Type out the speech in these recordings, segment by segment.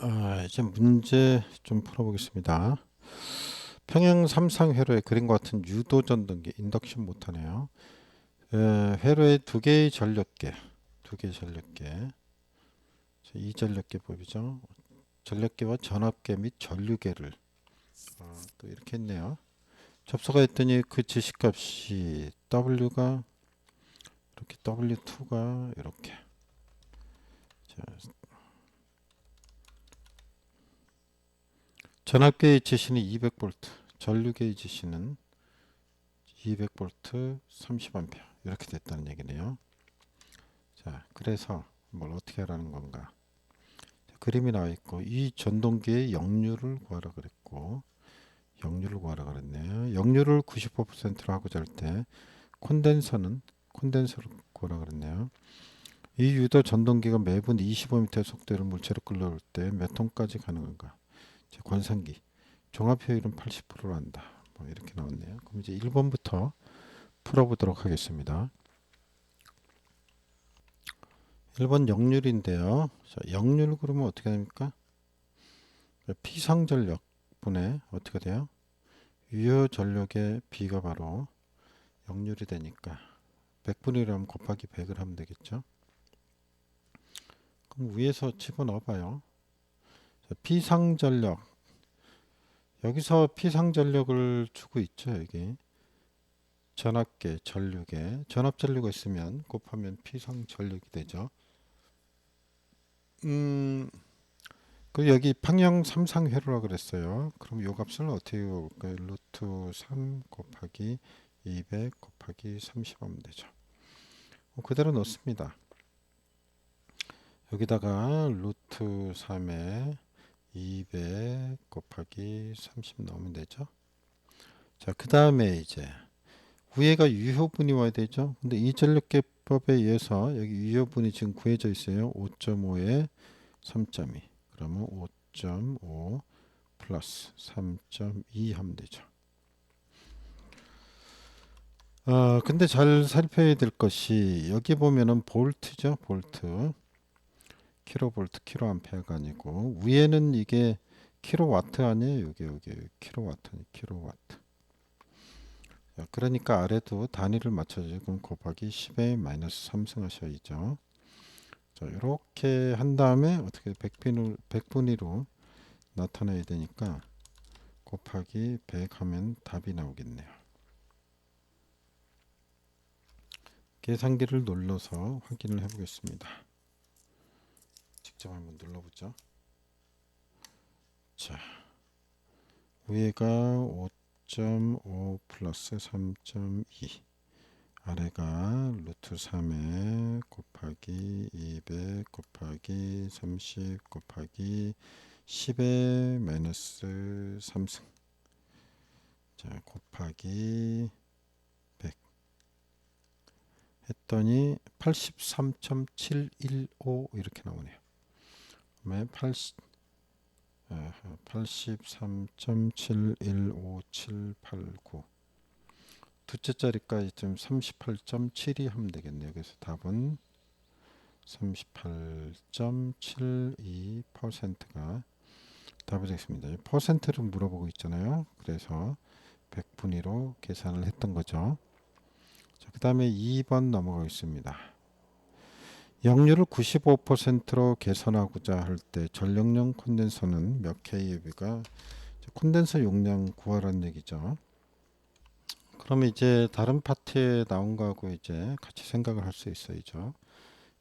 아, 이제 문제 좀 풀어보겠습니다. 평행 삼상 회로의 그림과 같은 유도 전등기 인덕션 못하네요. 에, 회로의 두 개의 전력계, 두 개의 전력계, 자, 이 전력계 법이죠. 전력계와 전압계 및 전류계를 어, 또 이렇게 했네요. 접속가 했더니 그 지시값이 W가 이렇게 W2가 이렇게 자, 전압 게이지시는 200V, 전류 게이지시는 200V 30A 이렇게 됐다는 얘기네요. 자, 그래서 뭘 어떻게 하라는 건가? 자, 그림이 나와 있고 이 전동기의 역류를 구하라 그랬고 역류를 구하라 그랬네요. 역류를 95%로 하고자 할 때 콘덴서는 콘덴서를 구하라 그랬네요. 이 유도 전동기가 매분 25m 속도로 물체를 끌어올 때 몇 톤까지 가능한가? 제 관상기 종합 효율은 80%로 한다. 뭐 이렇게 나왔네요. 그럼 이제 1번부터 풀어보도록 하겠습니다. 1번 역률인데요. 자, 역률 그러면 어떻게 됩니까? 피상전력 분의 어떻게 돼요? 유효 전력의 비가 바로 역률이 되니까 100분이라면 곱하기 100을 하면 되겠죠. 그럼 위에서 집어넣어 봐요. 자, 피상전력. 여기서 피상전력을 주고 있죠 여기. 전압계 전류계. 전압전류가 있으면 곱하면 피상전력이 되죠. 음 그리고 여기 평형 삼상회로라 그랬어요. 그럼 요 값을 어떻게 볼까요? 루트 3 곱하기 200 곱하기 30 하면 되죠. 어, 그대로 넣습니다. 여기다가 루트 3에 200 곱하기 30 넣으면 되죠. 자, 그 다음에 이제 위에가 유효분이 와야 되죠. 근데 이 전력계법에 의해서 여기 유효분이 지금 구해져 있어요. 5.5에 3.2. 그러면 5.5 플러스 3.2 하면 되죠. 아, 근데 잘 살펴야 될 것이 여기 보면은 볼트죠. 볼트. 킬로볼트 킬로암페어가 아니고 위에는 이게 킬로와트 아니에요? 여기 여기 킬로와트 킬로와트. 자, 그러니까 아래도 단위를 맞춰주고 그럼 곱하기 10에 마이너스 3승 하셔야죠. 자 이렇게 한 다음에 어떻게 100분을 100분위로 나타내야 되니까 곱하기 100 하면 답이 나오겠네요. 계산기를 눌러서 확인을 해 보겠습니다 직접 한번 눌러보죠. 자, 위에가 5.5 플러스 3.2 아래가 루트 3에 곱하기 200 곱하기 30 곱하기 10에 마이너스 3승 자 곱하기 100 했더니 83.715 이렇게 나오네요. 그다음에 80 83.71578 두째 자리까지 좀38.72 하면 되겠네요. 그래서 답은 38.72%가 답이 되겠습니다. 퍼센트를 물어보고 있잖아요. 그래서 100분위로 계산을 했던 거죠. 자, 그 다음에 2번 넘어가겠습니다. 역률을 95%로 개선하고자 할 때 전력용 콘덴서는 몇 kV가 콘덴서 용량 구하라는 얘기죠. 그러면 이제 다른 파트에 나온 거하고 이제 같이 생각을 할 수 있어야죠.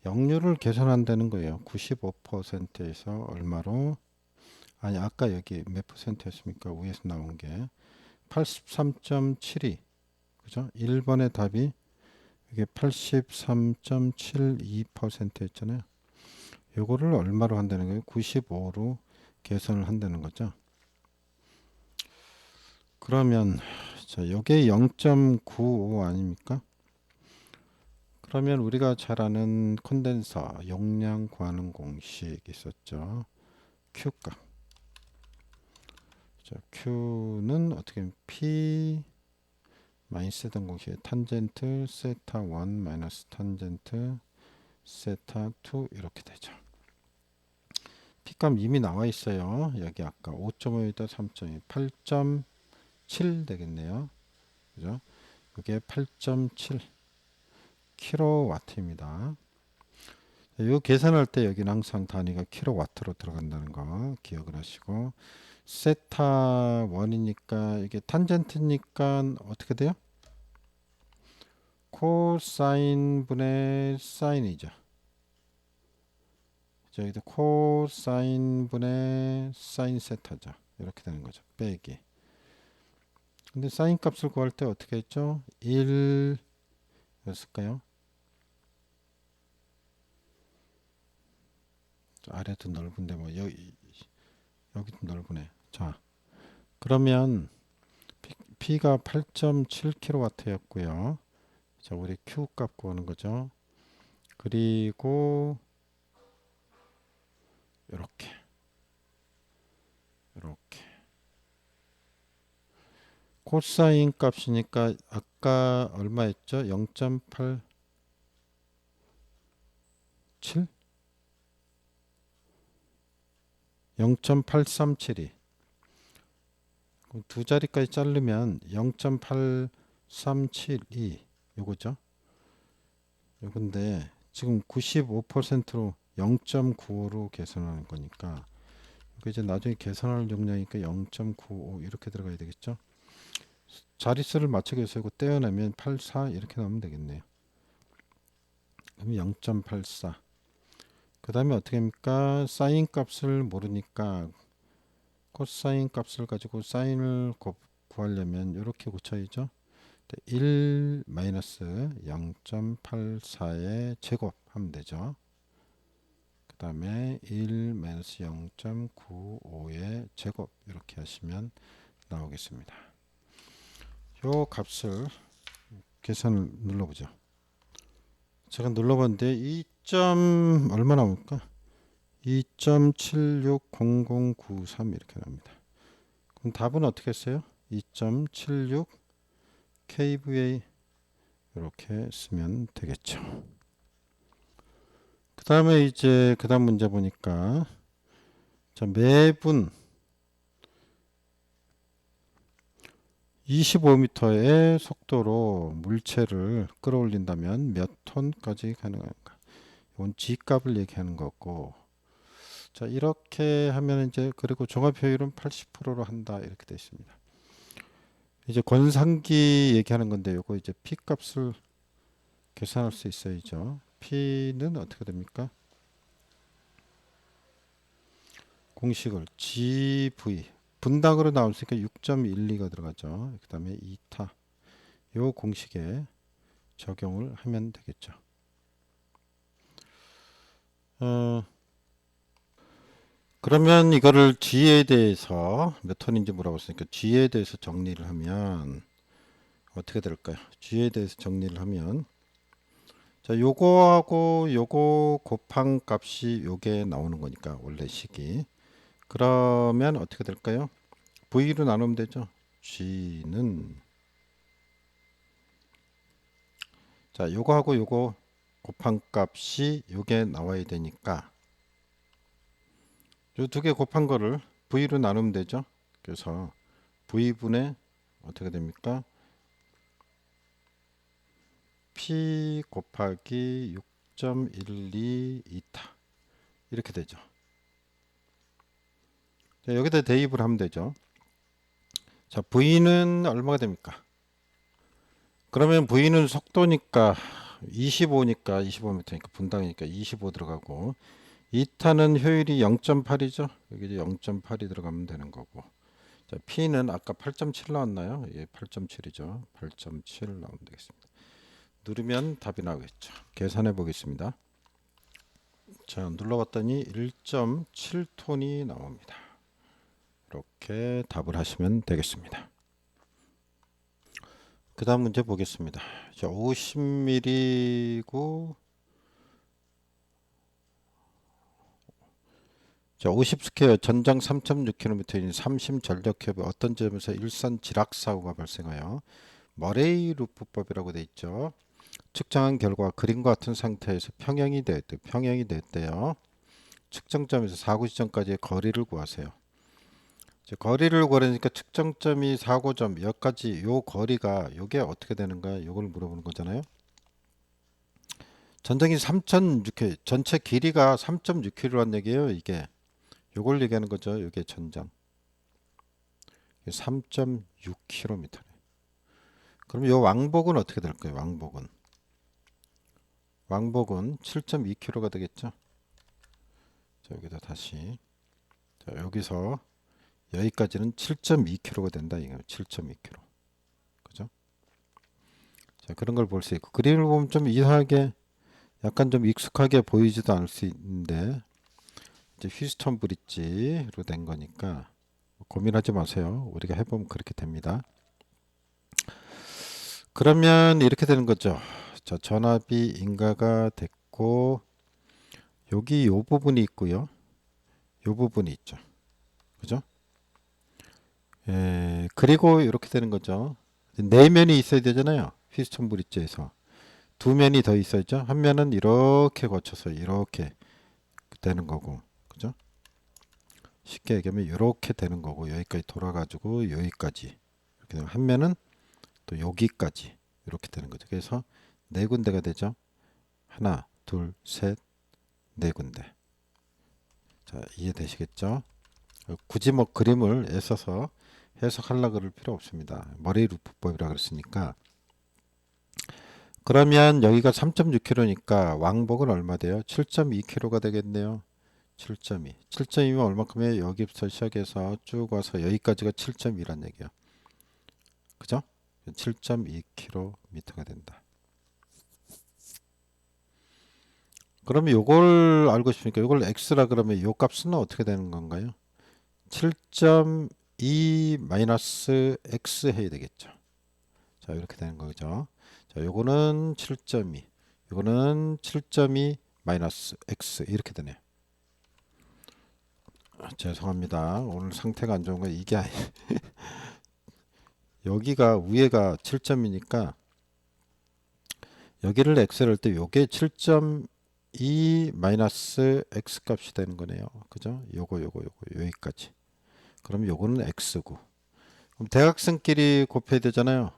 역률을 개선한다는 거예요. 95%에서 얼마로 아니 아까 여기 몇 퍼센트였습니까? 위에서 나온 게 83.72 그죠? 1번의 답이 이게 83.72%였잖아요. 요거를 얼마로 한다는 거예요? 95로 계산을 한다는 거죠. 그러면 자, 요게 0.95 아닙니까? 그러면 우리가 잘 아는 콘덴서 용량 구하는 공식 있었죠. Q값. 자, Q는 어떻게 P 마이너스 쓰던 공식 탄젠트 세타 1 마이너스 탄젠트 세타 2 이렇게 되죠. P값 이미 나와 있어요. 여기 아까 5.5에다 3.2, 8.7 되겠네요. 그죠? 이게 8.7 킬로와트입니다. 이 계산할 때 여기는 항상 단위가 킬로와트로 들어간다는 거 기억을 하시고 세타 1이니까 이게 탄젠트니까 어떻게 돼요? 코사인 분의 사인이죠. 저기도 코사인 분의 사인 세타죠. 이렇게 되는 거죠. 빼기. 근데 사인 값을 구할 때 어떻게 했죠? 1 였을까요? 저 아래도 넓은데 뭐 여기 여기도 넓으네. 자, 그러면 P, P가 8.7kW였고요. 자, 우리 Q 값 구하는 거죠. 그리고 이렇게 이렇게 코사인 값이니까 아까 얼마였죠? 0.87 0.837이 두 자리까지 자르면 0.8372 요거죠. 요건데 지금 95%로 0.95로 계산하는 거니까 이제 나중에 계산할 용량이니까 0.95 이렇게 들어가야 되겠죠. 자릿수를 맞추기 위해서 이거 떼어내면 84 이렇게 나오면 되겠네요. 그럼 0.84. 그 다음에 어떻게 합니까? 사인 값을 모르니까 코사인 값을 가지고 사인을 구- 구하려면 이렇게 고쳐야죠. 1 마이너스 0.84의 제곱 하면 되죠. 그 다음에 1 마이너스 0.95의 제곱 이렇게 하시면 나오겠습니다. 요 값을 계산을 눌러보죠. 제가 눌러봤는데 2. 점 얼마 나올까? 2.760093 이렇게 나옵니다. 그럼 답은 어떻게 했어요? 2.76 kVA 이렇게 쓰면 되겠죠. 그 다음에 이제 그 다음 문제 보니까 자 매분 25m의 속도로 물체를 끌어올린다면 몇 톤까지 가능한가? 이건 G값을 얘기하는 거고. 자, 이렇게 하면 이제 그리고 종합 효율은 80%로 한다 이렇게 되어 있습니다. 이제 권상기 얘기하는 건데 요거 이제 P 값을 계산할 수 있어야죠. P는 어떻게 됩니까? 공식을 GV 분당으로 나왔으니까 6.12가 들어가죠. 그 다음에 2타 요 공식에 적용을 하면 되겠죠. 어, 그러면 이거를 G에 대해서 몇 톤인지 물어봤으니까 G에 대해서 정리를 하면 어떻게 될까요? G에 대해서 정리를 하면 자 요거하고 요거 곱한 값이 요게 나오는 거니까 원래 식이 그러면 어떻게 될까요? V로 나누면 되죠. G는 자 요거하고 요거 곱한 값이 요게 나와야 되니까 요 두 개 곱한 거를 V로 나누면 되죠. 그래서 V분의 어떻게 됩니까? P 곱하기 6.122타 이렇게 되죠. 자, 여기다 대입을 하면 되죠. 자, V는 얼마가 됩니까? 그러면 V는 속도니까 25니까 25m니까 분당이니까 25 들어가고 2타는 효율이 0.8이죠. 여기 이제 0.8이 들어가면 되는 거고. 자, P는 아까 8.7 나왔나요? 예, 8.7이죠. 8.7 나오면 되겠습니다. 누르면 답이 나오겠죠. 계산해 보겠습니다. 자, 눌러봤더니 1.7톤이 나옵니다. 이렇게 답을 하시면 되겠습니다. 그 다음 문제 보겠습니다. 자, 50mm고 자, 50스퀘어 전장 3.6km인 3심 전력협의 어떤 점에서 일산 지락 사고가 발생하여 머레이 루프법이라고 돼 있죠. 측정한 결과 그림과 같은 상태에서 평형이 되었대. 평형이 됐대요. 측정점에서 사고 지점까지의 거리를 구하세요. 거리를 구하니까 측정점이 사고점 여기까지 요 거리가 요게 어떻게 되는가 요걸 물어보는 거잖아요. 전장이 3.6km 전체 길이가 3.6km란 얘기예요. 이게 요걸 얘기하는 거죠. 요게 전장 3.6km네. 그럼 요 왕복은 어떻게 될까요? 왕복은 왕복은 7.2km가 되겠죠. 자 여기다 다시 자 여기서 여기까지는 7.2km가 된다 이거 7.2km 그죠? 자 그런 걸 볼 수 있고 그림을 보면 좀 이상하게 약간 좀 익숙하게 보이지도 않을 수 있는데 이제 휴스턴 브릿지로 된 거니까 고민하지 마세요. 우리가 해보면 그렇게 됩니다. 그러면 이렇게 되는 거죠. 자, 전압이 인가가 됐고 여기 요 부분이 있고요. 요 부분이 있죠. 그죠? 예, 그리고 이렇게 되는 거죠. 네 면이 있어야 되잖아요. 휘스턴 브릿지에서 두 면이 더 있어야죠. 한 면은 이렇게 거쳐서 이렇게 되는 거고? 쉽게 얘기하면 이렇게 되는 거고 여기까지 돌아가지고 여기까지 이렇게 되면 한 면은 또 여기까지 이렇게 되는 거죠. 그래서 네 군데가 되죠. 하나, 둘, 셋, 네 군데. 자, 이해되시겠죠? 굳이 뭐 그림을 애써서 해석하려 그럴 필요 없습니다. 머리 루프법이라 그랬으니까. 그러면 여기가 3.6km니까 왕복은 얼마 돼요? 7.2km가 되겠네요. 7.2. 7.2면 얼마큼이에요? 여기부터 시작해서 쭉 와서 여기까지가 7.2란 얘기야. 그죠? 7.2km가 된다. 그러면 요걸 알고 싶으니까 요걸 x라 그러면 요 값은 어떻게 되는 건가요? 7.2 마이너스 x 해야 되겠죠. 자, 이렇게 되는 거죠. 자, 요거는 7.2. 요거는 7.2 마이너스 x 이렇게 되네요. 아, 죄송합니다. 오늘 상태가 안 좋은 거 이게 아니 여기가 위에가 7점이니까 여기를 x를 할 때 요게 7.2 마이너스 x 값이 되는 거네요. 그죠? 요거 요거 요거 여기까지. 그럼 요거는 x고. 그럼 대각선끼리 곱해야 되잖아요.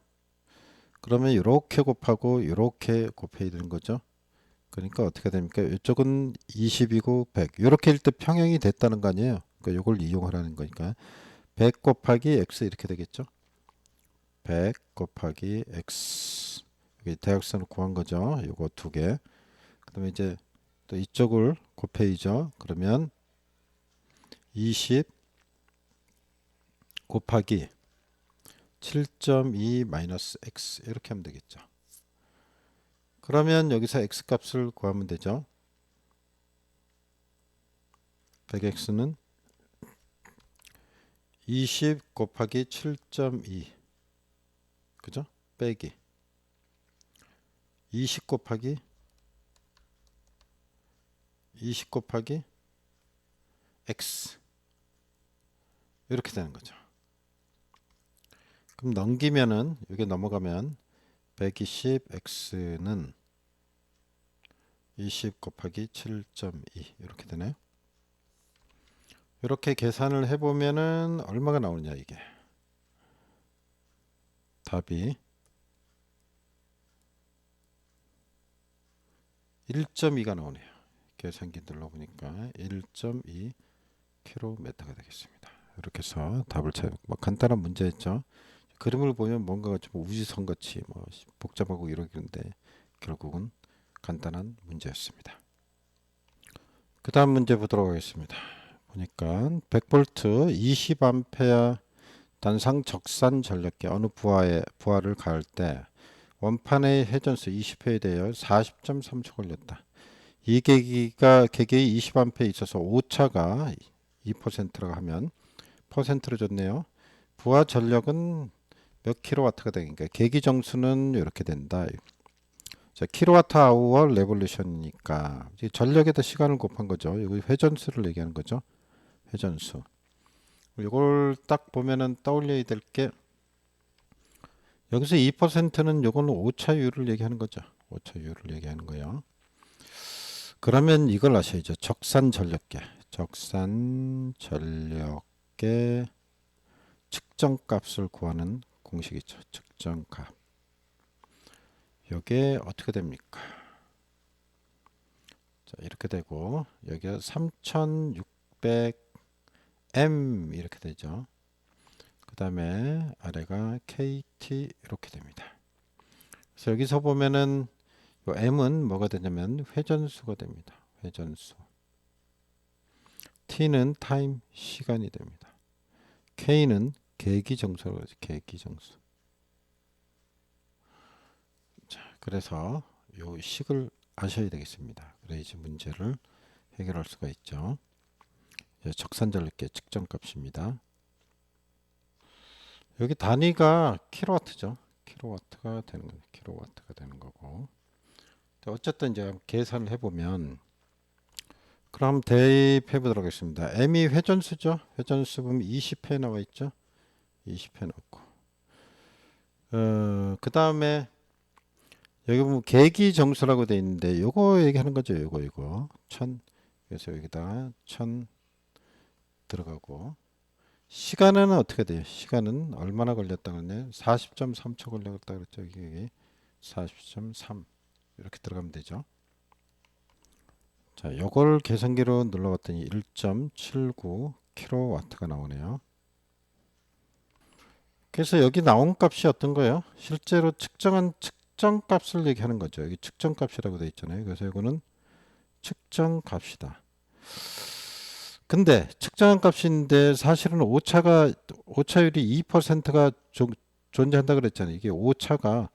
그러면 이렇게 곱하고 이렇게 곱해야 되는 거죠. 그러니까 어떻게 됩니까? 이쪽은 20이고 100. 이렇게 할때 평행이 됐다는 거 아니에요. 그러니까 이걸 이용하라는 거니까 100 곱하기 x 이렇게 되겠죠. 100 곱하기 x 여기 대각선을 구한 거죠. 요거 두 개. 그다음에 이제 또 이쪽을 곱해이죠. 그러면 20 곱하기 7.2 마이너스 x 이렇게 하면 되겠죠. 그러면 여기서 x 값을 구하면 되죠. 100x는 20 곱하기 7.2 그죠? 빼기 20 곱하기 20 곱하기 x 이렇게 되는 거죠. 그럼 넘기면은 이게 넘어가면 120x는 20 곱하기 7.2 이렇게 되네요. 이렇게 계산을 해보면은 얼마가 나오느냐 이게 답이 1.2가 나오네요. 계산기 눌러보니까 1.2 km가 되겠습니다. 이렇게 해서 답을 찾, 뭐 간단한 문제였죠. 그림을 보면 뭔가 좀 우주선 같이 뭐 복잡하고 이러는데 결국은 간단한 문제였습니다. 그 다음 문제 보도록 하겠습니다. 보니까 100V 20A 단상 적산 전력계 어느 부하에 부하를 가할 때 원판의 회전수 20회에 대하여 40.3초 걸렸다. 이 계기가 계기의 20A에 있어서 오차가 2%라고 하면 퍼센트로 줬네요. 부하 전력은 몇 킬로와트가 되니까 계기 정수는 이렇게 된다. 자, 킬로와트 아워 레볼루션이니까 전력에다 시간을 곱한 거죠. 여기 회전수를 얘기하는 거죠. 회전수. 이걸 딱 보면은 떠올려야 될 게 여기서 2%는 요거는 오차율을 얘기하는 거죠. 오차율을 얘기하는 거예요. 그러면 이걸 아셔야죠. 적산 전력계. 적산 전력계 측정값을 구하는 공식이죠. 측정값. 요게 어떻게 됩니까? 자, 이렇게 되고 여기가 3600M 이렇게 되죠. 그 다음에 아래가 KT 이렇게 됩니다. 그래서 여기서 보면은 요 M은 뭐가 되냐면 회전수가 됩니다. 회전수. T는 타임 시간이 됩니다. K는 계기 정수라고 하죠. 계기 정수. 자, 그래서 요 식을 아셔야 되겠습니다. 그래야지 문제를 해결할 수가 있죠. 이제 적산전력계 측정값입니다. 여기 단위가 킬로와트죠. 킬로와트가 되는 거예요. 킬로와트가 되는 거고. 어쨌든 이제 계산을 해보면 그럼 대입해 보도록 하겠습니다. m이 회전수죠. 회전수 보면 20회 나와 있죠. 20회 넣고 어, 그 다음에 여기 보면 계기 정수라고 돼 있는데 요거 얘기하는 거죠. 요거 이거 천 그래서 여기다 천 들어가고 시간은 어떻게 돼요? 시간은 얼마나 걸렸다 그랬냐? 40.3초 걸렸다 그랬죠. 이게 40.3 이렇게 들어가면 되죠. 자, 요걸 계산기로 눌러봤더니 1.79 킬로와트가 나오네요. 그래서 여기 나온 값이 어떤 거예요? 실제로 측정한 측 정 값을 얘기하는 거죠. 여기 측정 값이라고 되어 있잖아요. 그래서 이거는 측정 값이다. 근데 측정한 값인데 사실은 오차가 오차율이 2%가 존재한다 그랬잖아요. 이게 오차가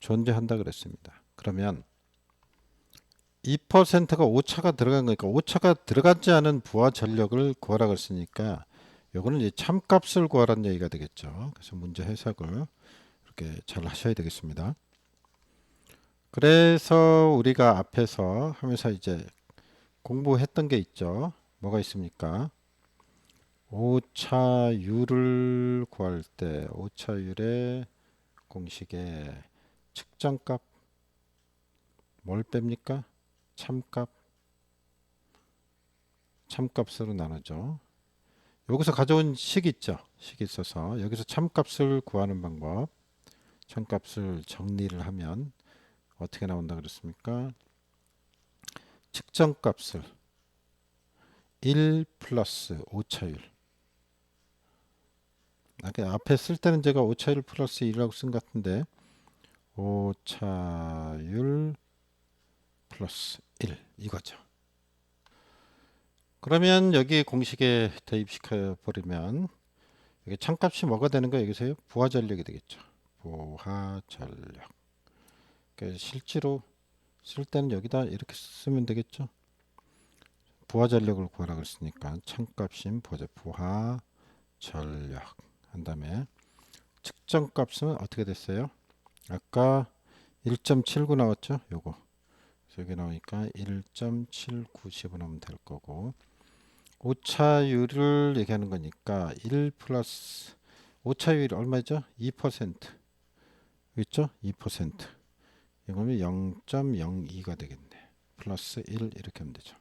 존재한다 그랬습니다. 그러면 2%가 오차가 들어간 거니까 오차가 들어가지 않은 부하 전력을 구하라 그랬으니까 요거는 이제 참값을 구하라는 얘기가 되겠죠. 그래서 문제 해석을 이렇게 잘 하셔야 되겠습니다. 그래서 우리가 앞에서 하면서 이제 공부했던 게 있죠. 뭐가 있습니까? 오차율을 구할 때 오차율의 공식에 측정값 뭘 뺍니까? 참값 참값으로 나누죠. 여기서 가져온 식 있죠. 식 있어서 여기서 참값을 구하는 방법 참값을 정리를 하면 어떻게 나온다 그랬습니까? 측정값을 1 플러스 오차율 아까 앞에 쓸 때는 제가 오차율 플러스 1이라고 쓴 것 같은데 오차율 플러스 1 이거죠. 그러면 여기 공식에 대입시켜 버리면 여기 참값이 뭐가 되는 거예요? 여기서요? 부하 전력이 되겠죠. 부하 전력. 그러니까 실제로 쓸 때는 여기다 이렇게 쓰면 되겠죠. 부하 전력을 구하라 그랬으니까 참값인 부하, 부하 전력 한 다음에 측정값은 어떻게 됐어요? 아까 1.79 나왔죠? 요거 여기 나오니까 1.79 집어넣으면 될 거고 오차율을 얘기하는 거니까 1 플러스 오차율이 얼마죠? 2% 있죠? 2% 이거는 0.02가 되겠네 플러스 1 이렇게 하면 되죠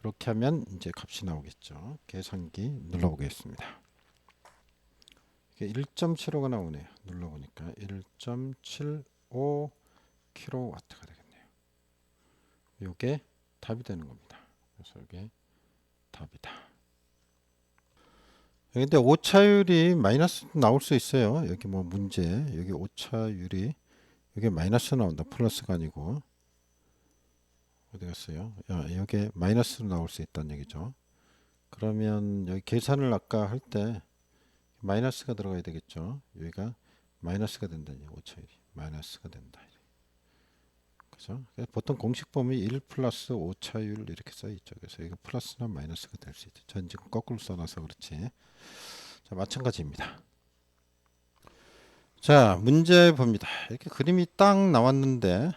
이렇게 하면 이제 값이 나오겠죠 계산기 눌러보겠습니다 1.75가 나오네요 눌러보니까 1.75 킬로와트가 되겠네요 요게 답이 되는 겁니다. 그래서 이게 답이다. 근데 오차율이 마이너스 나올 수 있어요. 여기 뭐 문제 여기 오차율이 여기 마이너스 나온다. 플러스가 아니고 어디 갔어요? 야, 여기 마이너스로 나올 수 있다는 얘기죠. 그러면 여기 계산을 아까 할 때 마이너스가 들어가야 되겠죠. 여기가 마이너스가 된다니 오차율이 마이너스가 된다. 보통 공식 보면 1 플러스 오차율 이렇게 써 있죠. 그래서 이거 플러스나 마이너스가 될 수 있죠. 전 지금 거꾸로 써놔서 그렇지. 자, 마찬가지입니다. 자, 문제 봅니다. 이렇게 그림이 딱 나왔는데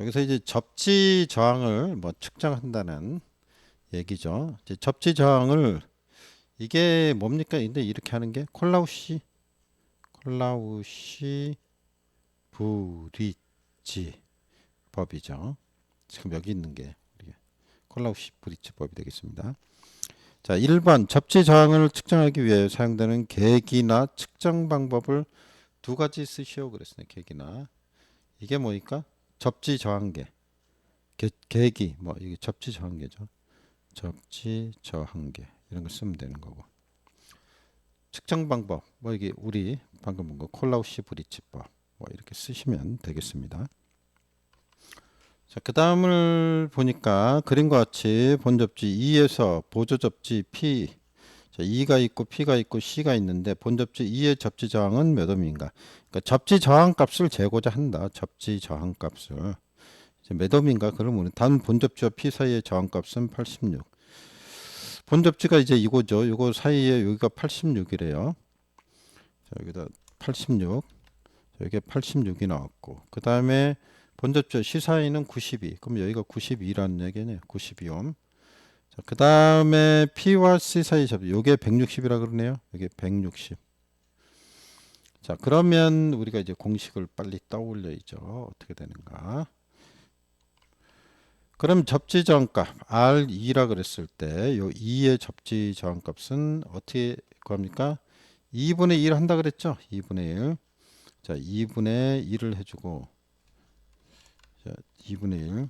여기서 이제 접지 저항을 뭐 측정한다는 얘기죠. 이제 접지 저항을 이게 뭡니까? 근데 이렇게 하는 게 콜라우시 콜라우시 브릿지 법이죠. 지금 여기 있는 게 콜라우시 브리츠법이 되겠습니다. 자, 1번 접지 저항을 측정하기 위해 사용되는 계기나 측정 방법을 두 가지 쓰시오 그랬어요. 계기나 이게 뭐니까 접지 저항계 계, 계기 뭐 이게 접지 저항계죠. 접지 저항계 이런 거 쓰면 되는 거고 측정 방법 뭐 이게 우리 방금 본 거 콜라우시 브리츠법 뭐 이렇게 쓰시면 되겠습니다. 자, 그 다음을 보니까 그림과 같이 본 접지 2에서 보조 접지 P 자, 2가 있고 P가 있고 C가 있는데 본 접지 2의 접지 저항은 몇 ohm인가? 그러니까 접지 저항 값을 재고자 한다. 접지 저항 값을 몇 ohm인가? 그러면 단 본 접지와 P 사이의 저항 값은 86. 본 접지가 이제 이거죠. 이거 사이에 여기가 86이래요. 자, 여기다 86. 자, 여기 86이 나왔고 그 다음에 C 사이는 92. 그럼 여기가 92라는 얘기네요. 92옴. 자, 그 다음에 P와 C 사이 접지. 요게 160이라 그러네요. 여기 160. 자, 그러면 우리가 이제 공식을 빨리 떠올려야죠. 어떻게 되는가? 그럼 접지 저항값 R2라 그랬을 때 요 2의 접지 저항값은 어떻게 구합니까? 2분의 1 한다 그랬죠? 2분의 1. 자, 2분의 1을 해주고 자, 2분의 1.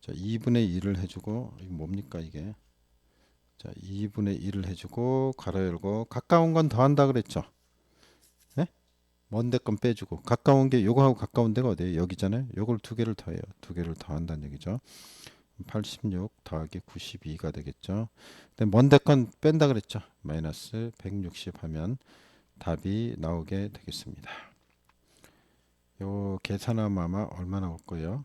자, 2분의 1을 해주고 이게 뭡니까 이게? 자, 2분의 1을 해주고 가로 열고 가까운 건 더한다 그랬죠? 네? 먼데 건 빼주고 가까운 게 요거하고 가까운 데가 어디예요? 여기잖아요. 요걸 두 개를 더해요. 두 개를 더한다는 얘기죠. 86 더하기 92가 되겠죠. 근데 먼데 건 뺀다 그랬죠. 마이너스 160 하면 답이 나오게 되겠습니다. 요 계산하면 아마 얼마 나올 거예요?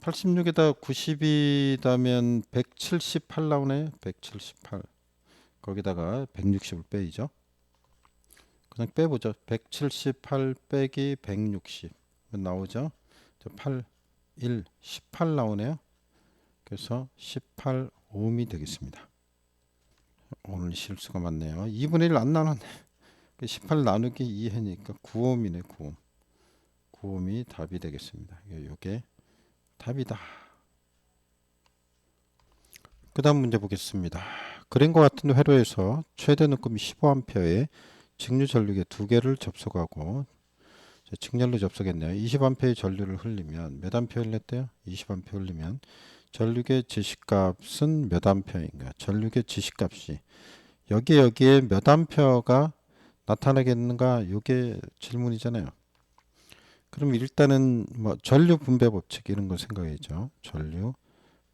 86에다 90이다면 178 나오네요. 178. 거기다가 160을 빼이죠. 그냥 빼보죠. 178 빼기 160 나오죠. 8, 1, 18 나오네요. 그래서 18 ohm이 되겠습니다. 오늘 실수가 많네요. 2분의 1 안 나눴네. 18 나누기 2 해니까 9ohm이네 9ohm 9ohm이 답이 되겠습니다. 이게 답이다. 그 다음 문제 보겠습니다. 그림과 같은 회로에서 최대 눈금이 15A의 직류 전류계 두 개를 접속하고 직렬로 접속했네요. 20A의 전류를 흘리면 몇 암페어 흘렸대요? 20A 흘리면 전류계 지시값은 몇 암페어인가 전류계 지시값이 여기 여기에 몇 암페어가 나타나겠는가? 이게 질문이잖아요. 그럼 일단은 뭐 전류 분배 법칙 이런 거 생각해야죠. 전류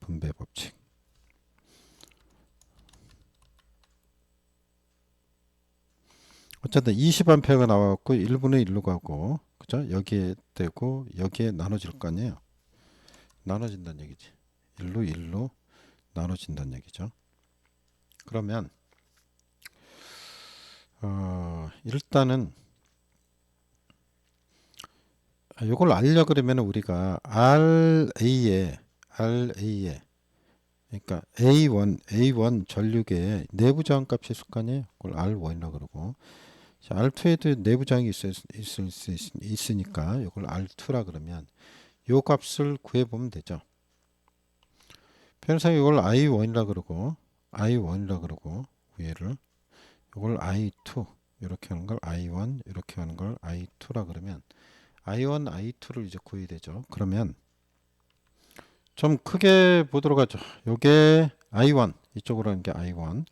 분배 법칙. 어쨌든 20A가 나와갖고 1분의 1로 가고 그죠? 여기에 되고 여기에 나눠질 거 아니에요. 나눠진다는 얘기지. 1로 1로 나눠진다는 얘기죠. 그러면 어, 일단은 이걸 알려 그러면 우리가 RA에 RA에 그러니까 A1 A1 전류계 내부 저항 값이 있을 거 아니에요. 그걸 R1이라고 그러고 R2에도 내부 저항이 있을, 있을 수 있, 으니까 이걸 R2라 그러면 요 값을 구해 보면 되죠. 변상 이걸 I1이라 그러고 I1이라 그러고 위에를 이걸 i2 이렇게 하는 걸 i1 이렇게 하는 걸 i2라 그러면 i1 i2를 이제 구해야 되죠. 그러면 좀 크게 보도록 하죠. 요게 i1 이쪽으로 하는 게 i1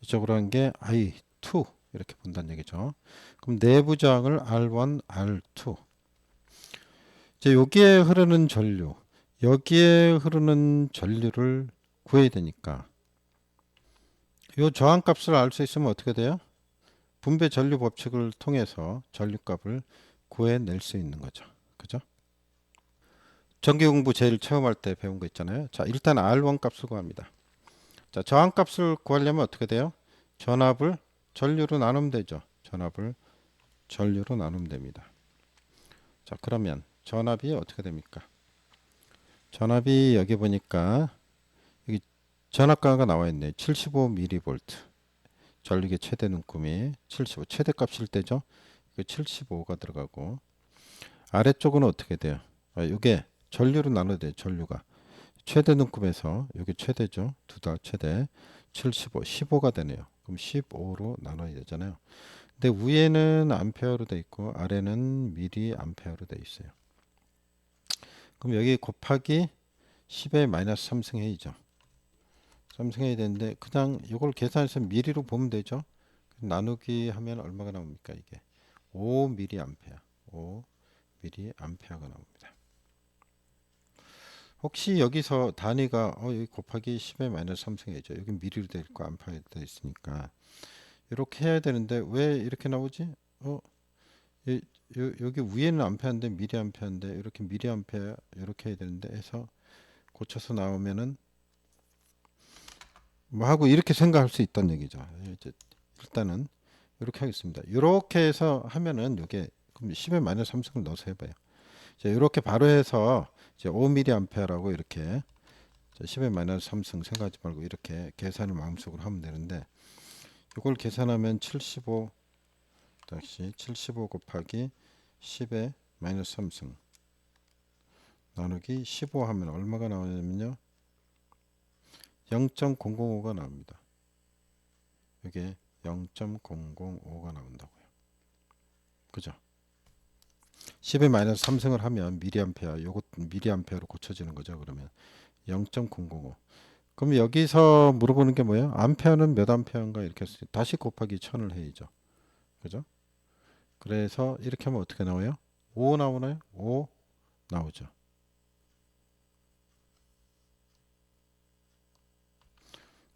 이쪽으로 하는 게 i2 이렇게 본다는 얘기죠. 그럼 내부 저항을 r1 r2 이제 여기에 흐르는 전류 여기에 흐르는 전류를 구해야 되니까 이 저항값을 알 수 있으면 어떻게 돼요? 분배 전류 법칙을 통해서 전류값을 구해낼 수 있는 거죠. 그죠? 전기 공부 제일 처음 할때 배운 거 있잖아요. 자, 일단 R1 값을 구합니다. 자, 저항값을 구하려면 어떻게 돼요? 전압을 전류로 나누면 되죠. 전압을 전류로 나누면 됩니다. 자, 그러면 전압이 어떻게 됩니까? 전압이 여기 보니까 전압가가 나와 있네. 75mV. 전류계 최대 눈금이 75. 최대 값일 때죠. 그 75가 들어가고 아래쪽은 어떻게 돼요? 아, 이게 전류로 나눠야 돼요. 전류가 최대 눈금에서 여기 최대죠. 두달 최대 75, 15가 되네요. 그럼 15로 나눠야 되잖아요. 근데 위에는 암페어로 돼 있고 아래는 미리 암페어로 돼 있어요. 그럼 여기 곱하기 10의 마이너스 3승 해이죠. 3승해야 되는데 그냥 이걸 계산해서 미리로 보면 되죠. 나누기 하면 얼마가 나옵니까 이게 5미리 암페어 5미리 암페어가 나옵니다. 혹시 여기서 단위가 어 여기 곱하기 10의 마이너스 3승이죠. 여기 미리로 돼 있고 암페어로 돼 있으니까 이렇게 해야 되는데 왜 이렇게 나오지? 어 이- 요- 여기 위에는 암페어인데 미리 암페어인데 이렇게 미리 암페어 이렇게 해야 되는데 해서 고쳐서 나오면은 뭐 하고 이렇게 생각할 수 있다는 얘기죠. 일단은 이렇게 하겠습니다. 이렇게 해서 하면은 이게 그럼 10의 마이너스 3승을 넣어서 해봐요. 자, 이렇게 바로 해서 이제 5mA라고 이렇게 자, 10의 마이너스 3승 생각하지 말고 이렇게 계산을 마음속으로 하면 되는데 이걸 계산하면 75 다시 75 곱하기 10의 마이너스 3승 나누기 15 하면 얼마가 나오냐면요 0.005가 나옵니다. 이게 0.005가 나온다고요. 그죠? 10의 마이너스 3승을 하면 미리암페어 요것 미리암페어로 고쳐지는 거죠. 그러면 0.005 그럼 여기서 물어보는 게 뭐예요? 암페어는 몇 암페어인가 이렇게 다시 곱하기 1000을 해야죠. 그죠? 그래서 이렇게 하면 어떻게 나와요? 5 나오나요? 5 나오죠.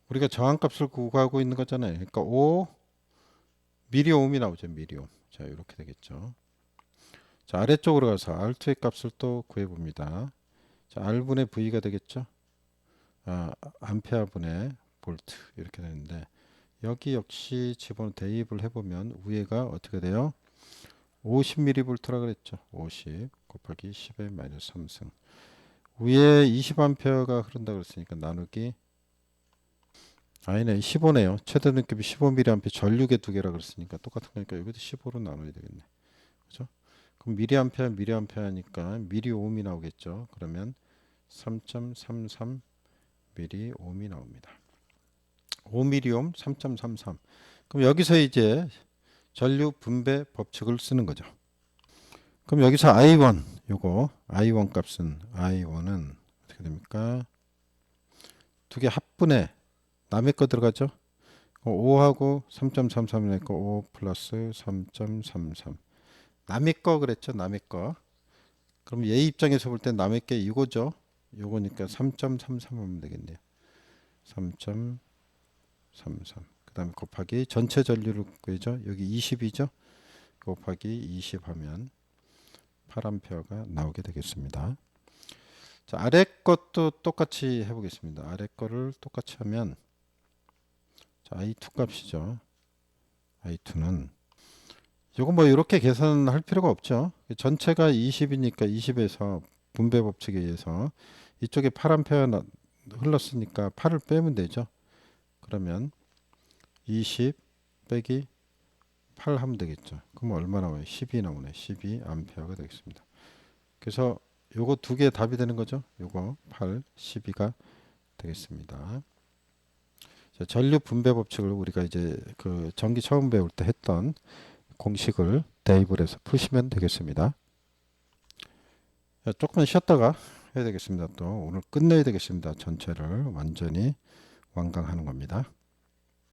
우리가 정한값을 구하고 있는 거잖아요. 그러니까 5 미리옴이 나오죠. 미리옴. 자, 이렇게 되겠죠. 자, 아래쪽으로 가서 R2의 값을 또 구해 봅니다. 자, R분의 V가 되겠죠. 아, 암페어분의 볼트 이렇게 되는데 여기 역시 집어넣 대입을 해 보면 위에가 어떻게 돼요? 50mV라 그랬죠. 50 곱하기 10의 마이너스 3승. 위에 20A가 흐른다 그랬으니까 나누기 아니네 15네요. 최대 등급이 15mA 전류계 두 개라 그랬으니까 똑같은 거니까 여기도 15로 나눠야 되겠네. 그죠? 그럼 미리암페어 미리암페어 니까 미리옴이 나오겠죠. 그러면 3.33 미리옴이 나옵니다. 5미리옴 3.33. 그럼 여기서 이제 전류 분배 법칙을 쓰는 거죠. 그럼 여기서 I1 요거 I1 값은 I1은 어떻게 됩니까? 두 개 합분해 남의 거 들어가죠? 5하고 3.33이니까 5 플러스 3.33 남의 거 그랬죠? 남의 거. 그럼 얘 입장에서 볼 때 남의 게 이거죠? 요거니까 3.33 하면 되겠네요. 3.33 그 다음에 곱하기 전체 전류를 구해죠 여기 20이죠? 곱하기 20 하면 8암페어가 나오게 되겠습니다. 자 아래 것도 똑같이 해보겠습니다. 아래 거를 똑같이 하면 자, i2 값이죠. i2는 요거 뭐 이렇게 계산할 필요가 없죠. 전체가 20이니까 20에서 분배 법칙에 의해서 이쪽에 8A 흘렀으니까 8을 빼면 되죠. 그러면 20 빼기 8 하면 되겠죠. 그럼 얼마 나와요? 12 나오네. 12 암페어가 되겠습니다. 그래서 요거 두 개 답이 되는 거죠. 요거 8, 12가 되겠습니다. 자, 전류 분배 법칙을 우리가 이제 그 전기 처음 배울 때 했던 공식을 해서 푸시면 되겠습니다. 자, 조금만 쉬었다가 해야 되겠습니다. 또 오늘 끝내야 되겠습니다. 전체를 완전히 완강하는 겁니다.